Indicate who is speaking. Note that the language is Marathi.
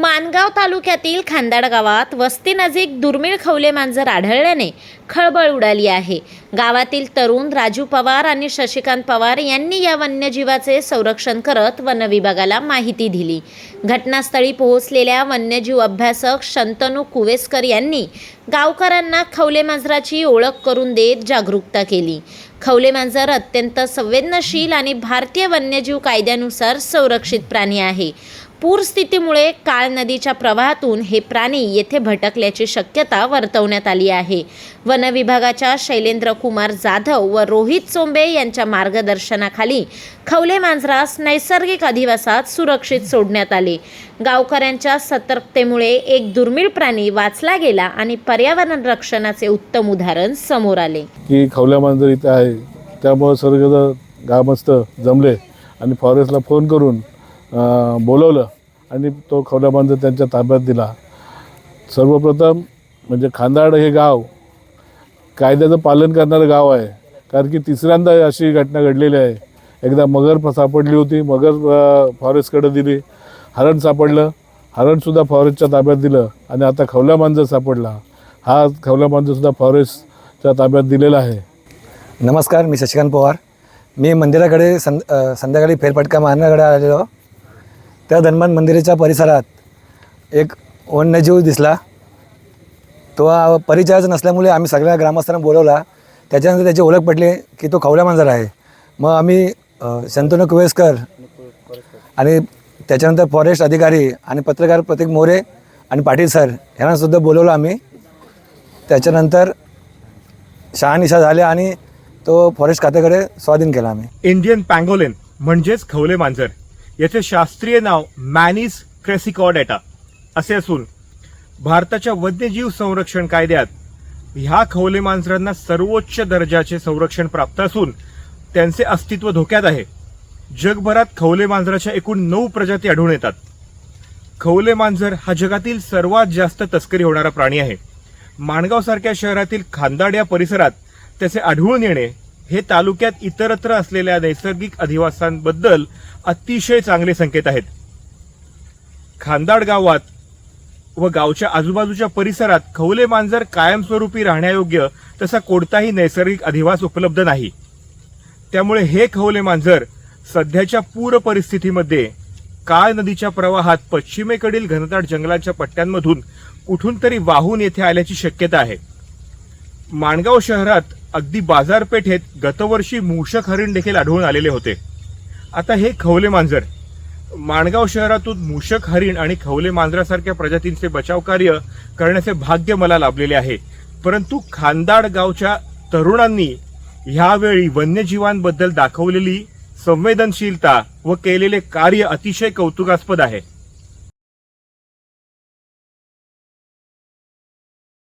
Speaker 1: मानगाव तालुक्यातील खांदाड गावात वस्तीनजीक दुर्मिळ खवले मांजर आढळल्याने खळबळ उडाली आहे. गावातील तरुण राजू पवार आणि शशिकांत पवार यांनी या वन्यजीवाचे संरक्षण करत वनविभागाला माहिती दिली. घटनास्थळी पोहोचलेल्या वन्यजीव अभ्यासक शंतनू कुवेसकर यांनी गावकऱ्यांना खवले मांजराची ओळख करून देत जागरूकता केली. खवले मांजर अत्यंत संवेदनशील आणि भारतीय वन्यजीव कायद्यानुसार संरक्षित प्राणी आहे. पूरस्थितीमुळे काळ नदीच्या प्रवाहातून हे प्राणी येथे भटकल्याची शक्यता वर्तवण्यात आली आहे. वन विभागाच्या शैलेंद्र कुमार जाधव व रोहित चोंबे यांच्या मार्गदर्शनाखाली खवले मांजरास नैसर्गिक अधिवासात सुरक्षित सोडण्यात आले. गावकऱ्यांच्या सतर्कतेमुळे एक दुर्मिळ प्राणी वाचला गेला आणि पर्यावरण रक्षणाचे उत्तम उदाहरण समोर आले.
Speaker 2: की खवल्या मांजर इथे आहे. त्यामुळे सर्वजण ग्रामस्थ जमले आणि फॉरेस्टला फोन करून अं, बोलवलं. आणि तो खवल्या मांजर त्यांच्या ताब्यात दिला. सर्वप्रथम म्हणजे खांदाड हे गाव कायद्याचं पालन करणारं गाव आहे. कारण की तिसऱ्यांदा अशी घटना घडलेली आहे. एकदा मगर सापडली होती. मगर फॉरेस्टकडे दिली. हरण सापडलं. हरणसुद्धा फॉरेस्टच्या ताब्यात दिलं. आणि आता खवल्या मांजर सापडला. हा खवल्या मांजरसुद्धा फॉरेस्टच्या ताब्यात दिलेला आहे.
Speaker 3: नमस्कार मी शशिकांत पवार. मी मंदिराकडे सं संध्याकाळी फेरफटका मारण्याकडे आलेलो. त्या दरम्यान मंदिराच्या परिसरात एक वन्यजीव दिसला. तो परिचयाचा नसल्यामुळे आम्ही सगळ्या ग्रामस्थांना बोलवला. त्याच्यानंतर त्याची ओळख पटली की तो खवला मांजर आहे. मग आम्ही शंतनू कुवेसकर आणि त्याच्यानंतर फॉरेस्ट अधिकारी आणि पत्रकार प्रतीक मोरे आणि पाटील सर ह्यांनासुद्धा बोलवलं आम्ही. त्याच्यानंतर शहानिशा झाल्या आणि तो फॉरेस्ट खात्याकडे स्वाधीन केला आम्ही.
Speaker 4: इंडियन पँगोलिन म्हणजेच खवले मांजर. याचे शास्त्रीय नाव मॅनिस क्रेसिकॉडेटा असे असून भारताच्या वन्यजीव संरक्षण कायद्यात ह्या खवले मांजरांना सर्वोच्च दर्जाचे संरक्षण प्राप्त असून त्यांचे अस्तित्व धोक्यात आहे. जगभरात खवले मांजराच्या एकूण नऊ प्रजाती आढळून येतात. खवले मांजर हा जगातील सर्वात जास्त तस्करी होणारा प्राणी आहे. माणगावसारख्या शहरातील खांदाड या परिसरात त्याचे आढळून येणे हे तालुक्यात इतरत्र असलेल्या नैसर्गिक अधिवासांबद्दल अतिशय चांगले संकेत आहेत. खांदाड गावात व गावच्या आजूबाजूच्या परिसरात खवले मांजर कायमस्वरूपी राहण्यायोग्य तसा कोणताही नैसर्गिक अधिवास उपलब्ध नाही. त्यामुळे हे खवले मांजर सध्याच्या पूर परिस्थितीमध्ये काळ नदीच्या प्रवाहात पश्चिमेकडील घनदाट जंगलाच्या पट्ट्यांमधून कुठून तरी वाहून येथे आल्याची शक्यता आहे. माणगाव शहरात अगदी बाजारपेठेत गतवर्षी मूषक हरिण देखील आढळून आलेले होते. आता हे खवले मांजर. माणगाव शहरातून मूषक हरिण आणि खवले मांजरासारख्या प्रजातींचे बचाव कार्य करण्याचे भाग्य मला लाभलेले आहे. परंतु खांदाड गावच्या तरुणांनी ह्यावेळी वन्यजीवांबद्दल दाखवलेली संवेदनशीलता व केलेले कार्य अतिशय कौतुकास्पद आहे.